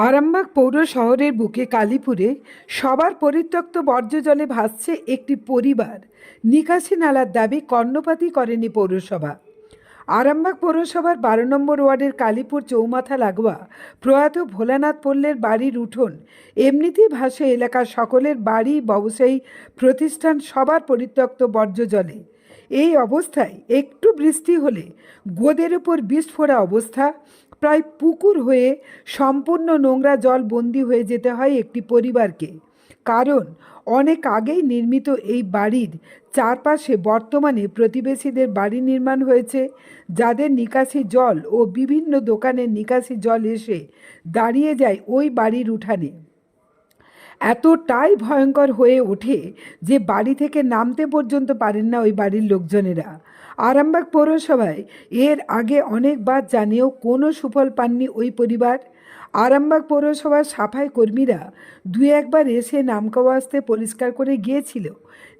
আরামবাগ পৌর শহরের বুকে কালীপুরে সবার পরিত্যক্ত বর্জ্য জলে ভাসছে একটি পরিবার। নিকাশি নালার দাবি কর্ণপাতই করেনি পৌরসভা। আরামবাগ পৌরসভার বারো নম্বর ওয়ার্ডের কালীপুর চৌমাথা লাগোয়া প্রয়াত ভোলানাথ পল্লের বাড়ির উঠোন, এমনিতেই ভাসে এলাকার সকলের বাড়ি, ব্যবসায়ী, প্রতিষ্ঠান সবার পরিত্যক্ত বর্জ্য জলে এই অবস্থায় একটু বৃষ্টি হলে গোদের উপর বিস্ফোরা অবস্থা প্রায় পুকুর হয়ে সম্পূর্ণ নোংরা জল বন্দি হয়ে যেতে হয় একটি পরিবারকে। কারণ, অনেক আগেই নির্মিত এই বাড়ির চারপাশে বর্তমানে প্রতিবেশীদের বাড়ি নির্মাণ হয়েছে, যাদের নিকাশি জল ও বিভিন্ন দোকানের নিকাশি জল এসে দাঁড়িয়ে যায় ওই বাড়ির উঠানে। এতটাই ভয়ঙ্কর হয়ে ওঠে যে বাড়ি থেকে নামতে পর্যন্ত পারেন না ওই বাড়ির লোকজনেরা। আরামবাগ পৌরসভায় এর আগে অনেকবার জানিয়েও কোনো সুফল পাননি ওই পরিবার। আরামবাগ পৌরসভার সাফাই কর্মীরা দু একবার এসে নামকাওয়া আসতে পরিষ্কার করে গিয়েছিল।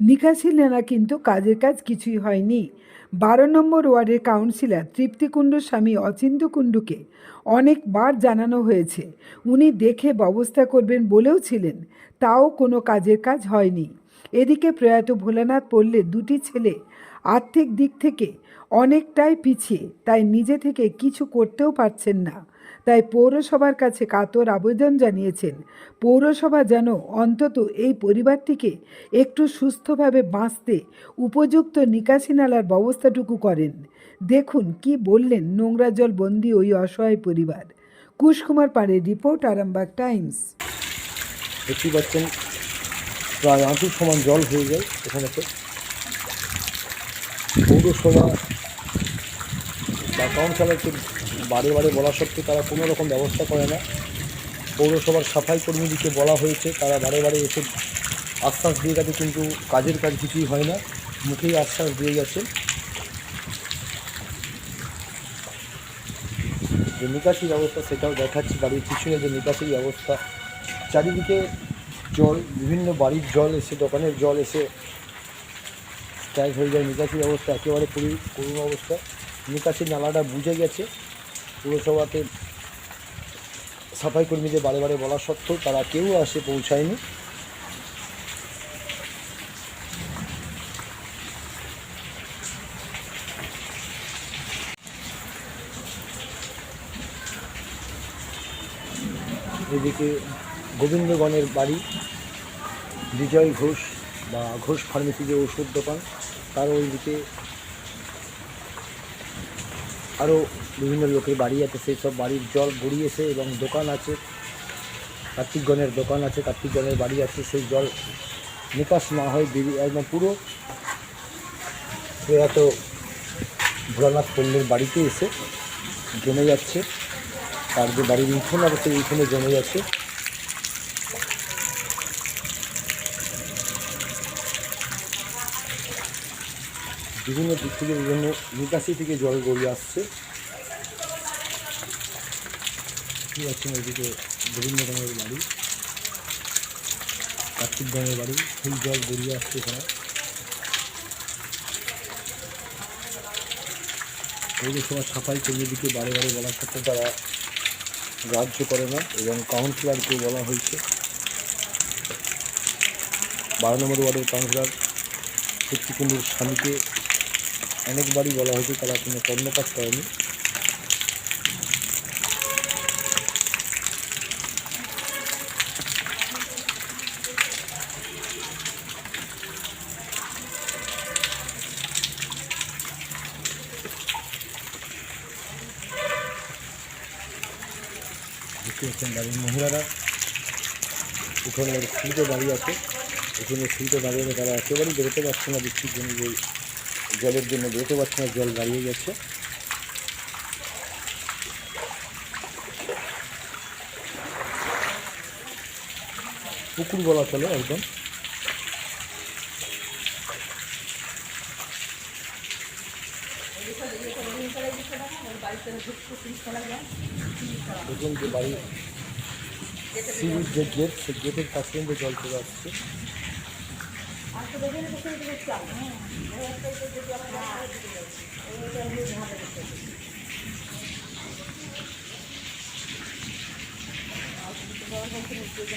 নিকাশি নেনা কিন্তু কাজের কাজ কিছুই হয়নি। বারো নম্বর ওয়ার্ডের কাউন্সিলর তৃপ্তি কুণ্ডুর স্বামী অচিন্ত কুণ্ডুকে অনেকবার জানানো হয়েছে। উনি দেখে ব্যবস্থা করবেন বলেও ছিলেন, তাও কোনো কাজের কাজ হয়নি। এদিকে প্রয়াত ভোলানাথ পড়লে দুটি ছেলে আর্থিক দিক থেকে অনেকটাই পিছিয়ে, তাই নিজে থেকে কিছু করতেও পারছেন না। তাই পৌরসভার কাছে কাতর আবেদন জানিয়েছেন। পৌরসভা যেন অন্তত এই পরিবারটিকে একটু সুস্থভাবে বাঁচতে উপযুক্ত নিকাশি নালার ব্যবস্থাটুকু করেন। দেখুন কি বললেন নোংরা জল বন্দি ওই অসহায় পরিবার। কুশকুমার পাড়ের রিপোর্ট, আরামবাগ টাইমস। দেখতে পাচ্ছেন, প্রায় আঁটু সমান জল হয়ে যায় এখানেতে পৌরসভা বা কাউন্সিলরকে বারে বারে বলা সত্ত্বেও তারা কোনো রকম ব্যবস্থা করে না। পৌরসভার সাফাই কর্মীদেরকে বলা হয়েছে, তারা বারে বারে এসে আশ্বাস দিয়ে গেছে কিন্তু কাজের কাজ কিছুই হয় না। মুখেই আশ্বাস দিয়ে গেছে যে নিকাশি ব্যবস্থা সেটাও দেখাচ্ছি, বাড়ির পিছনে যে নিকাশি ব্যবস্থা, চারিদিকে জল, বিভিন্ন বাড়ির জল এসে, দোকানের জল এসে স্ট্রাইক হয়ে যায়। নিকাশি ব্যবস্থা একেবারে করুণ অবস্থা। নিকাশি নালাটা বুঝে গেছে। পুরসভাতে সাফাই কর্মীদের বারে বারে বলা সত্ত্বেও তারা কেউ আসে পৌঁছায়নি। এদিকে গোবিন্দগণের বাড়ি, বিজয় ঘোষ বা ঘোষ ফার্মেসি যে ওষুধ দোকান তার ওইদিকে আরও বিভিন্ন লোকের বাড়ি আছে, সেই সব বাড়ির জল গড়িয়েছে এবং দোকান আছে। কার্তিকগণের দোকান আছে, কার্তিকগণের বাড়ি আছে, সেই জল নিকাশ না হয় বেরিয়ে একদম পুরো। এত ভোলানাথ পল্লীর বাড়িতে এসে জমে যাচ্ছে। তার যে বাড়ির উঠোন আছে, সেই উঠোনে জমে যাচ্ছে। বিভিন্ন দিক থেকে বিভিন্ন নিকাশি থেকে জল গড়িয়ে আসছে। কি আছে ওইদিকে বিভিন্ন রকমের বাড়ি। কার্তিক গ্রামের বাড়ি। সেই জল গড়িয়ে আসছে এখানে। পৌরসভা সাফাই দিকে বারে বারে বলার ক্ষেত্রে তারা গ্রাহ্য করে না এবং কাউন্সিলরকে বলা হয়েছে। বারো নম্বর ওয়ার্ডের কাউন্সিলর শক্তিকুণ্ডুর স্বামীকে অনেকবারই বলা হয়েছে তারা কোনো কর্ণপাত করেনি। বাড়ির মহিলারা। উঠোনের সিটে দাঁড়িয়ে আছে। উঠোনের সিটে দাঁড়িয়ে তারা একেবারেই বেরোতে পারছে না বৃষ্টির জন্য। জলের জন্য বেরোতে পারছে না জল দাঁড়িয়ে গেছে। পুকুর বলা চলে একদম। দেখুন যে বাড়ির সিঁড়ির যে গেট সেই গেটের কাছে কিন্তু জল চলে আসছে।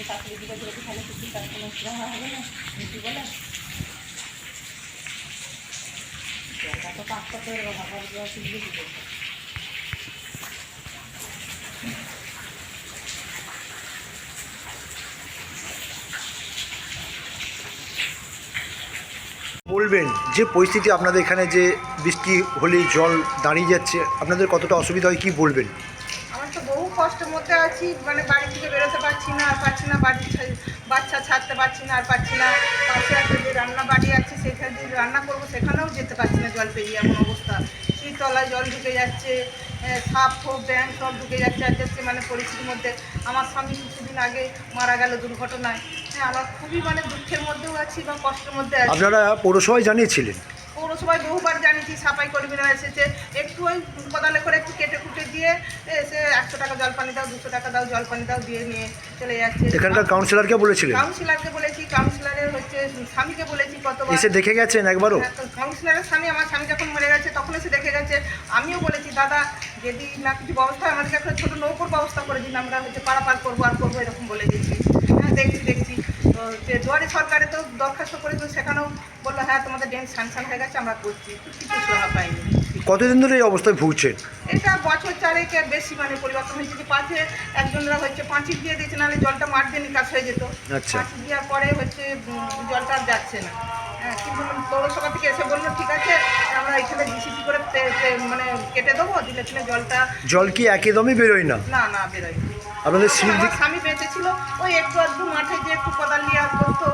কাকুরি দিকে ধরে তাহলে কিছু তার কোনো অসুবিধা হবে না নিচু বলে তো পাক করতে হবে হাঁপার জল তুলবে কি করবে বলবেন যে পরিস্থিতি আপনাদের এখানে যে বৃষ্টি হলে জল দাঁড়িয়ে যাচ্ছে, আপনাদের কতটা অসুবিধা হয় কি বলবেন? আমার তো বহু কষ্টের মধ্যে আছি মানে বাড়ি থেকে বেরোতে পারছি না, আর পারছি না বাড়ি বাচ্চা ছাড়তে পারছি না, আর পারছি না। পাশে একটা যে রান্না বাড়ি আছে, সেখানে রান্না করব, সেখানেও যেতে পারছি না জল পেরিয়ে, এমন অবস্থা। সেই তলায় জল ঢুকে যাচ্ছে সাপ ফোপ ব্যাং সব ঢুকে যাচ্ছে আজকে মানে পরিস্থিতির মধ্যে। আমার স্বামী কিছুদিন আগে মারা গেল দুর্ঘটনায়। হ্যাঁ আমার খুবই মানে দুঃখের মধ্যেও আছি বা কষ্টের মধ্যে আছি। আপনারা পৌরসভায় জানিয়েছিলেন? পৌরসভায় বহুবার জানিয়েছি সাফাই কর্মীরা এসেছে। একটু ওই কোদালে করে একটু কেটে কুটে দিয়ে এসে একশো টাকা জল পানি দাও দুশো টাকা দাও জল পানি দাও দিয়ে নিয়ে চলে যাচ্ছে। এখানকার কাউন্সিলরকে বলেছিলেন? কাউন্সিলরকে বলেছি কাউন্সিলরের হচ্ছে স্বামীকে বলেছি কতবার। এসে দেখে গেছেন একবারও? হ্যাঁ, কাউন্সিলরের স্বামী আমার স্বামী যখন মরে গেছে তখন এসে দেখে গেছে। আমিও বলেছি দাদা যদি না কিছু ব্যবস্থা হয় আমাদেরকে একটা ছোটো নৌকোর ব্যবস্থা করে দিন আমরা হচ্ছে পারাপার করব আর করব এরকম বলে দিয়েছি। হ্যাঁ দেখছি দেখছি। যে দুয়ারি সরকারে তো দরখাস্ত করেছিল সেখানেও বলল হ্যাঁ তোমাদের ডেন্স স্যাংশন হয়ে গেছে আমরা করছি। কিছু সুরাহা পাইনি। কতদিন ধরে এই অবস্থায় ভুগছেন? এটা বছর চারেকের বেশি মানে পরিবর্তন হয়েছে। যে পাঁচে একজনরা হচ্ছে পাঁচিল দিয়ে দিয়েছে নাহলে জলটা মাঠ দিয়ে নিকাশ হয়ে যেত। আচ্ছা। পাঁচিল দেওয়ার পরে হচ্ছে জলটা আর যাচ্ছে না। হ্যাঁ কিন্তু পৌরসভা থেকে এসে বলল ঠিক আছে আমরা এখানে জিসিপি করে তে- তে- মানে কেটে দেবো দিলে জলটা জল কি একদমই বেরোয় না? না না বেরোয় আপনাদের সিঁড়ি দিক স্বামী বেঁচে ছিল। ওই একটু আধটু মাঠে যে একটু কোদাল নিয়ে আর করতো।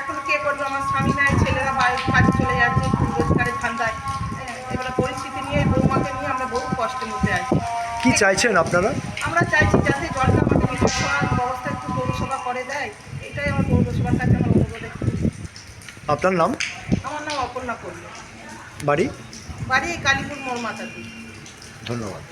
এখন কে করবে? আমার স্বামী নাই ছেলেরা বাইরে কাজে চলে যাচ্ছে রোজগারের ধান্দায়। এবারে পরিস্থিতি নিয়ে বৌমাকে নিয়ে আমরা বহু কষ্টের মধ্যে আছি। কি চাইছেন আপনারা? আমরা চাইছি যাতে জলটা আমাদের নিকাশ ব্যবস্থা একটু পৌরসভা করে দেয়। এটাই আমার পৌরসভার কাছে আমার অনুরোধ আপনার নাম? আমার নাম অপর্ণা করল বাড়ি? বাড়ি কালীপুর মোড় মাথাতে ধন্যবাদ।